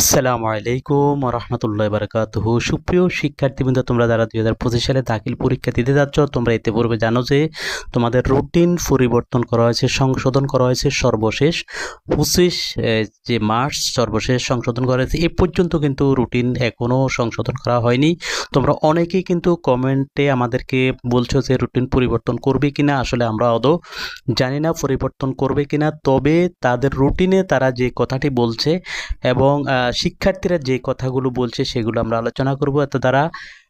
আসসালামু আলাইকুম রহমতুল্লাহ বারকাতুহ। সুপ্রিয় শিক্ষার্থীবৃন্দ, তোমরা যারা দুই হাজার পঁচিশ সালে দাখিল পরীক্ষা দিতে যাচ্ছ, তোমরা এতে পূর্বে জানো যে তোমাদের রুটিন পরিবর্তন করা হয়েছে, সংশোধন করা হয়েছে সর্বশেষ পঁচিশ যে মার্চ সর্বশেষ সংশোধন করা হয়েছে, এ পর্যন্ত কিন্তু রুটিন এখনও সংশোধন করা হয়নি। তোমরা অনেকেই কিন্তু কমেন্টে আমাদেরকে বলছো যে রুটিন পরিবর্তন করবে কিনা, আসলে আমরা আদৌ জানি না পরিবর্তন করবে কিনা, তবে তাদের রুটিনে তারা যে কথাটি বলছে এবং শিক্ষার্থীরা যে কথাগুলো বলছে সেগুলো আমরা আলোচনা করব। এত দ্বারা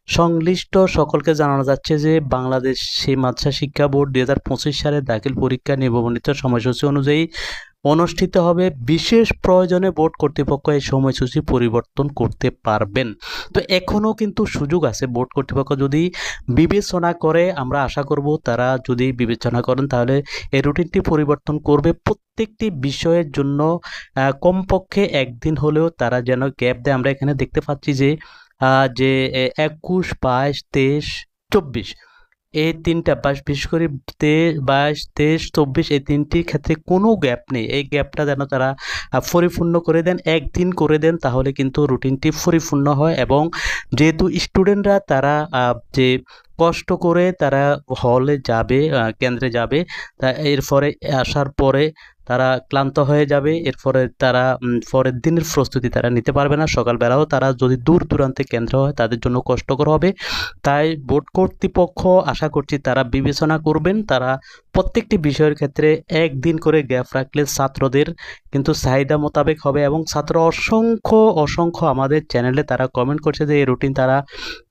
সংশ্লিষ্ট সকলকে জানানো যাচ্ছে যে বাংলাদেশ সেই মাদ্রাসা শিক্ষা বোর্ড দু হাজার পঁচিশ সালে দাখিল পরীক্ষা নিবন্ধিত সময়সূচি অনুযায়ী অনুষ্ঠিত হবে বিশেষ প্রয়োজনে বোর্ড কর্তৃপক্ষ এই সময়সূচি পরিবর্তন করতে পারবেন। তো এখনও কিন্তু সুযোগ আছে বোর্ড কর্তৃপক্ষ যদি বিবেচনা করে, আমরা আশা করব তারা যদি বিবেচনা করেন তাহলে এই রুটিনটি পরিবর্তন করবে। প্রত্যেকটি বিষয়ের জন্য কমপক্ষে একদিন হলেও তারা যেন গ্যাপ দেয়। আমরা এখানে দেখতে পাচ্ছি যে যে একুশ, বাইশ, তেইশ, চব্বিশ এই তিনটা বাইশ বিশেষ করে তেইশ বাইশ, তেইশ, চব্বিশ, এই তিনটির ক্ষেত্রে কোনো গ্যাপ নেই। এই গ্যাপটা যেন তারা পরিপূর্ণ করে দেন, একদিন করে দেন, তাহলে কিন্তু রুটিনটি পরিপূর্ণ হয় এবং যেহেতু স্টুডেন্টরা তারা যে কষ্ট করে তারা হলে যাবে কেন্দ্রে যাবে, তা এরপরে আসার পরে তারা ক্লান্ত হয়ে যাবে। এরপরে তারা পরের দিনের প্রস্তুতি তারা নিতে পারবে না। সকালবেলাও তারা যদি দূর দূরান্তে কেন্দ্র হয়, তাদের জন্য কষ্টকর হবে। তাই বোর্ড কর্তৃপক্ষ, আশা করছি তারা বিবেচনা করবেন। তারা প্রত্যেকটি বিষয়ের ক্ষেত্রে একদিন করে গ্যাপ রাখলে ছাত্রদের কিন্তু চাহিদা মোতাবেক হবে এবং ছাত্র অসংখ্য অসংখ্য আমাদের চ্যানেলে তারা কমেন্ট করছে যে, এই রুটিন তারা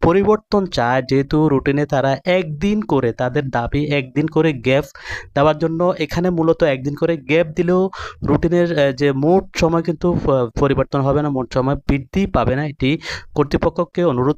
পরিবর্তন চায়। যেহেতু রুটিনে তারা একদিন করে, তাদের দাবি একদিন করে গ্যাপ দেওয়ার জন্য এখানে মূলত একদিন করে গ্যাপ দিলেও রুটিনের যে মোট সময় কিন্তু পরিবর্তন হবে না, মোট সময় বৃদ্ধি পাবে না। এটি কর্তৃপক্ষকে অনুরোধ